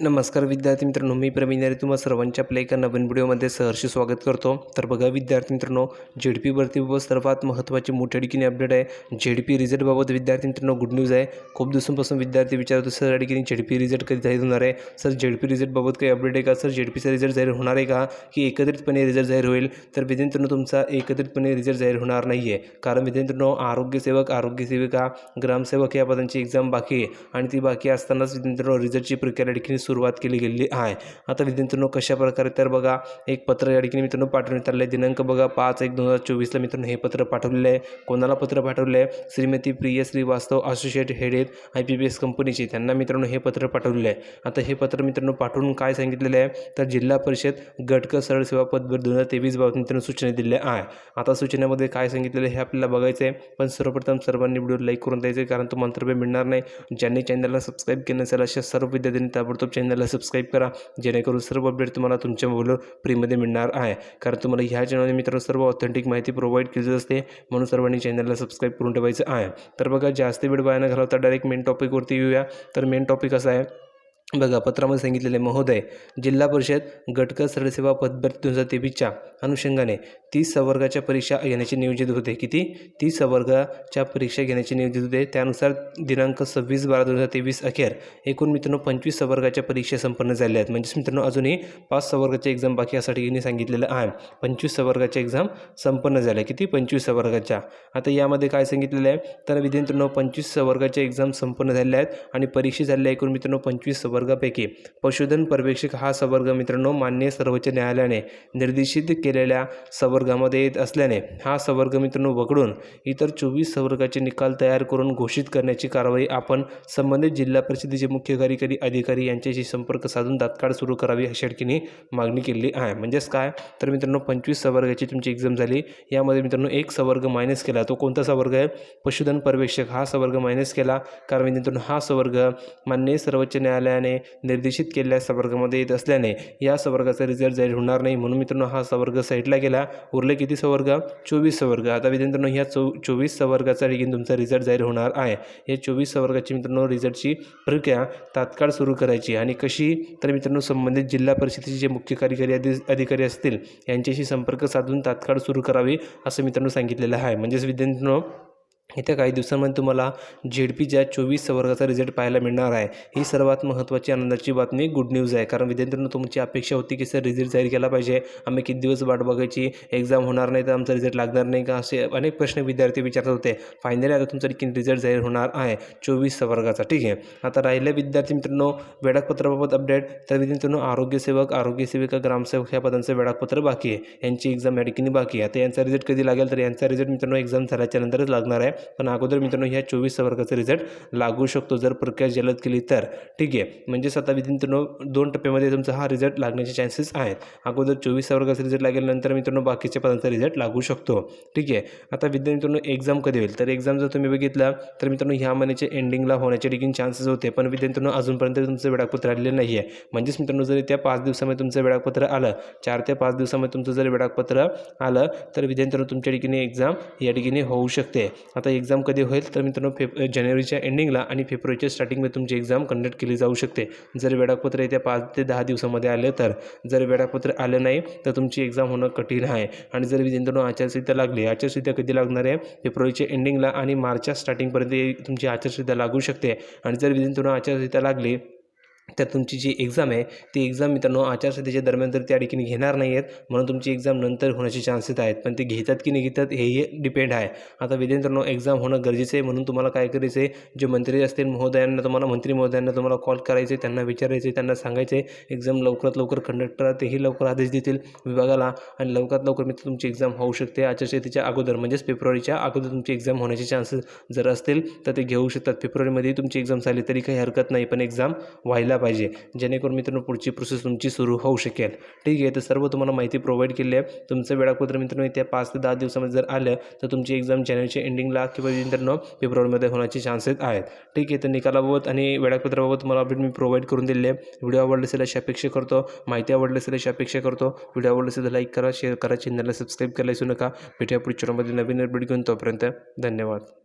नमस्कार विद्यार्थी मित्रांनो मी प्रवीण यारे. तुम्हा सर्वांच्या आपल्या एका नवीन व्हिडिओमध्ये सहर्ष स्वागत करतो. तर बघा विद्यार्थी मित्रांनो झेड पी भरतीबाबत सर्वात महत्त्वाची मोठ्या ठिकाणी अपडेट आहे? झेड पी रिझल्टबाबत विद्यार्थी मित्रांनो गुड न्यूज आहे. खूप दिवसांपासून विद्यार्थी विचारतो सर या ठिकाणी झेड पी रिझल्ट कधी जाहीर होणार आहे? सर झेड पी रिझल्टबाबत काही अपडेट आहे का? सर झेड पीचा रिझल्ट जाहीर होणार आहे का? की एकत्रितपणे रिझल्ट जाहीर होईल? तर विद्यार्थ्यांनो तुमचा एकत्रितपणे रिझल्ट जाहीर होणार नाही आहे कारण विद्यार्थ्यांनो आरोग्यसेवक आरोग्यसेविका ग्रामसेवक या पदांची एक्झाम बाकी आहे. आणि ती बाकी असतानाच विद्यार्थ्यांनो रिझल्टची प्रक्रिया ठिकाणी सुरू सुरुवात केली गेलेली आहे. आता विद्यार्थ्यांनो कशा प्रकारे तर बघा एक पत्र या ठिकाणी मित्रांनो पाठवण्यात आलं आहे. दिनांक बघा पाच एक दोन हजार चोवीसला मित्रांनो हे पत्र पाठवलेलं आहे. कोणाला पत्र पाठवलं आहे? श्रीमती प्रिय श्रीवास्तव असोसिएट हेड आहेत आय पी बी एस कंपनीचे. त्यांना मित्रांनो हे पत्र पाठवलेलं आहे. आता हे पत्र मित्रांनो पाठवून काय सांगितलेलं आहे? तर जिल्हा परिषद गटक सरळ सेवा पदभर दोन हजार तेवीस बाबत मित्रांनो सूचना दिल्या आहे. आता सूचनेमध्ये काय सांगितलेलं हे आपल्याला बघायचं आहे पण सर्वप्रथम सर्वांनी व्हिडिओ लाईक करून द्यायचे कारण तो मंतव्य मिळणार नाही. ज्यांनी चॅनलला सबस्क्राईब केलं नसेल अशा सर्व विद्यार्थ्यांनी ताबडतोब चॅनलला सबस्क्राईब करा. जेणेकरून सर्व अपडेट तुम्हाला तुमच्या मोबाईलवर फ्रीमध्ये मिळणार आहे. कारण तुम्हाला ह्या चॅनलने मित्र सर्व ऑथेंटिक माहिती प्रोव्हाइड केली असते. म्हणून सर्वांनी चॅनलला सबस्क्राईब करून ठेवायचं आहे. तर बघा जास्त वेळ वाया न घालवता डायरेक्ट मेन टॉपिकवरती येऊया. तर मेन टॉपिक असा आहे बघा पत्रामध्ये सांगितलेले महोदय जिल्हा परिषद गटकर सरसेवा पदभरती दोन हजार तेवीसच्या अनुषंगाने तीस संवर्गाच्या परीक्षा घेण्याचे नियोजित होते. किती? तीस संवर्गाच्या परीक्षा घेण्याचे नियोजित होते. त्यानुसार दिनांक सव्वीस बारा दोन हजार तेवीस अखेर एकूण मित्रांनो पंचवीस संवर्गाच्या परीक्षा संपन्न झाल्या आहेत. म्हणजेच मित्रांनो अजूनही पाच संवर्गाच्या एक्झाम बाकी यासाठी यांनी सांगितलेलं आहे. पंचवीस संवर्गाच्या एक्झाम संपन्न झाल्या किती? पंचवीस संवर्गाच्या. आता यामध्ये काय सांगितलेलं आहे? तर विद्यार्थ्यांनो पंचवीस संवर्गाच्या एक्झाम संपन्न झाल्या आहेत आणि परीक्षा झालेल्या एकूण मित्रांनो पंचवीस संवर्गापैकी पशुधन पर्यवेक्षक हा संवर्ग मित्रांनो मान्य सर्वोच्च न्यायालयाने निर्देशित केलेल्या संवर्गामध्ये येत असल्याने हा संवर्ग मित्रांनो वगळून इतर चोवीस संवर्गाचे निकाल तयार करून घोषित करण्याची कारवाई आपण संबंधित जिल्हा परिषदेचे मुख्य कार्यकारी अधिकारी यांच्याशी संपर्क साधून तात्काळ सुरू करावी अशा ठिकाणी मागणी केलेली आहे. म्हणजेच काय? तर मित्रांनो पंचवीस सवर्गाची तुमची एक्झाम झाली. यामध्ये मित्रांनो एक सवर्ग मायनस केला. तो कोणता सवर्ग आहे? पशुधन पर्यवेक्षक. हा सवर्ग मायनस केला. कारण मित्रांनो हा सवर्ग मान्य सर्वोच्च न्यायालयाने निर्देशित केलेल्या संवर्गामध्ये येत असल्याने या संवर्गाचा रिझल्ट जाहीर होणार नाही. म्हणून मित्रांनो हा संवर्ग साईडला गेला. उरले किती संवर्ग? चोवीस संवर्ग. आता विद्यार्थ्यांनो ह्या चौ चोवीस संवर्गाचा देखील तुमचा रिझल्ट जाहीर होणार आहे. या चोवीस संवर्गाची मित्रांनो रिझल्टची प्रक्रिया तात्काळ सुरू करायची आणि कशी? तर मित्रांनो संबंधित जिल्हा परिषदेचे जे मुख्य कार्यकारी अधि अधिकारी असतील यांच्याशी संपर्क साधून तात्काळ सुरू करावे असं मित्रांनो सांगितलेलं आहे. म्हणजेच विद्यार्थ्यांनो येत्या काही दिवसांमध्ये तुम्हाला झेड पीच्या चोवीस वर्गाचा रिझल्ट पाहायला मिळणार आहे. ही सर्वात महत्त्वाची आनंदाची बातमी गुड न्यूज आहे. कारण विद्यार्थ्यांना तुमची अपेक्षा होती की सर रिझल्ट जाहीर केला पाहिजे. आम्ही किती दिवस वाट बघायची? एक्झाम होणार नाही तर आमचा रिझल्ट लागणार नाही का? असे अनेक प्रश्न विद्यार्थी विचारत होते. फायनली आता तुमचा देखील रिझल्ट जाहीर होणार आहे. चोवीस वर्गाचा ठीक आहे? आता राहिले विद्यार्थी मित्रांनो वेळापत्राबाबत अपडेट तर विद्यार्थ्यांनो आरोग्यसेवक आरोग्यसेविका ग्रामसेवक ह्या पदांचं वेळापत्र बाकी आहे. यांची एक्झाम या ठिकाणी बाकी आहे. आता यांचा रिझल्ट कधी लागेल? तर यांचा रिझल्ट मित्रांनो एक्झाम झाल्याच्या नंतरच लागणार आहे. पण अगोदर मित्रांनो ह्या चोवीस वर्गाचा रिझल्ट लागू शकतो. जर प्रक्रिया जलद केली तर ठीक आहे. म्हणजेच आता मित्रांनो दोन टप्प्यामध्ये तुमचा हा रिझल्ट लागण्याचे चान्सेस आहेत. अगोदर चोवीस वर्गाचा रिझल्ट लागेल नंतर मित्रांनो बाकीच्या पदांचा रिझल्ट लागू शकतो. ठीक आहे. आता विद्यार्थी मित्रांनो एक्झाम कधी होईल? तर एक्झाम जर तुम्ही बघितला तर मित्रांनो ह्या महिन्याच्या एंडिंगला होण्याचे डिगिन चान्सेस होते. पण विद्यार्थ्यांनो अजूनपर्यंत तुमचं वेळापत्र आलेलं नाही आहे म्हणजेच मित्रांनो जरी त्या पाच दिवसामध्ये तुमचं वेळापत्र आलं चार ते पाच दिवसामध्ये तुमचं जर वेळापत्र आलं तर विद्यार्थ्यांनो तुमच्या ठिकाणी एक्झाम या ठिकाणी होऊ शकते. आता एक्झाम कधी होईल तर मित्रांनो फेब जानेवारीच्या एंडिंगला आणि फेब्रुवारीच्या स्टार्टिंगमध्ये तुमची एक्झाम कंडक्ट केली जाऊ शकते. जर वेळापत्र येत्या पाच ते दहा दिवसामध्ये आलं तर जर वेळापत्र आलं नाही तर तुमची एक्झाम होणं कठीण आहे. आणि जर विद्यार्थ्यांनो आचारसंहिता लागली आचारसंहिता कधी लागणार आहे? फेब्रुवारीच्या एंडिंगला आणि मार्चच्या स्टार्टिंगपर्यंत तुमची आचारसंहिता लागू शकते. आणि जर विद्यार्थ्यांनो आचारसंहिता लागली तर तुमची जी एक्झाम आहे ती एक्झाम मित्रांनो आचारसंहितेच्या दरम्यान तर त्या ठिकाणी घेणार नाही आहेत. म्हणून तुमची एक्झाम नंतर होण्याचे चान्सेस आहेत. पण ते घेतात की नाही घेतात हेही डिपेंड आहे. आता विद्यार्थ्यांनो एक्झाम होणं गरजेचं आहे म्हणून तुम्हाला काय करायचं आहे? जे मंत्री असतील महोदयांना तुम्हाला मंत्री महोदयांना तुम्हाला कॉल करायचे त्यांना विचारायचे त्यांना सांगायचे. एक्झाम लवकरात लवकर कंडक्ट करा तेही लवकर आदेश देतील विभागाला आणि लवकरात लवकर मित्र तुमची एक्झाम होऊ शकते. आचारसंहितेच्या अगोदर म्हणजेच फेब्रुवारीच्या अगोदर तुमची एक्झाम होण्याचे चान्सेस जर असतील तर ते घेऊ शकतात. फेब्रुवारीमध्ये तुमची एक्झाम झाली तरी काही हरकत नाही पण एक्झाम व्हायला पाहिजे. जेणेकरून मित्रांनो पुढची प्रोसेस तुमची सुरू होऊ शकेल. ठीक आहे तर सर्व तुम्हाला माहिती प्रोव्हाइड केली आहे. तुमचं वेळापत्र मित्रांनो येत्या पाच ते दहा दिवसामध्ये जर आलं तर तुमची एक्झाम जानेवारीच्या एंडिंगला किंवा मित्रांनो फेब्रुवारीमध्ये होण्याचे चान्सेस आहेत. ठीक आहे तर निकालाबाबत आणि वेळापत्राबाबत तुम्हाला अपडेट मी प्रोव्हाइड करून दिले व्हिडिओ आवडले असेल अशी अपेक्षा करतो. माहिती आवडली असेल अशी अपेक्षा करतो. व्हिडिओ आवडले असेल तर लाईक करा शेअर करा चॅनलला सबस्क्राईब करायला विसरू नका. भेटूया पुढच्या नवीन अपडेट घेऊन. तोपर्यंत धन्यवाद.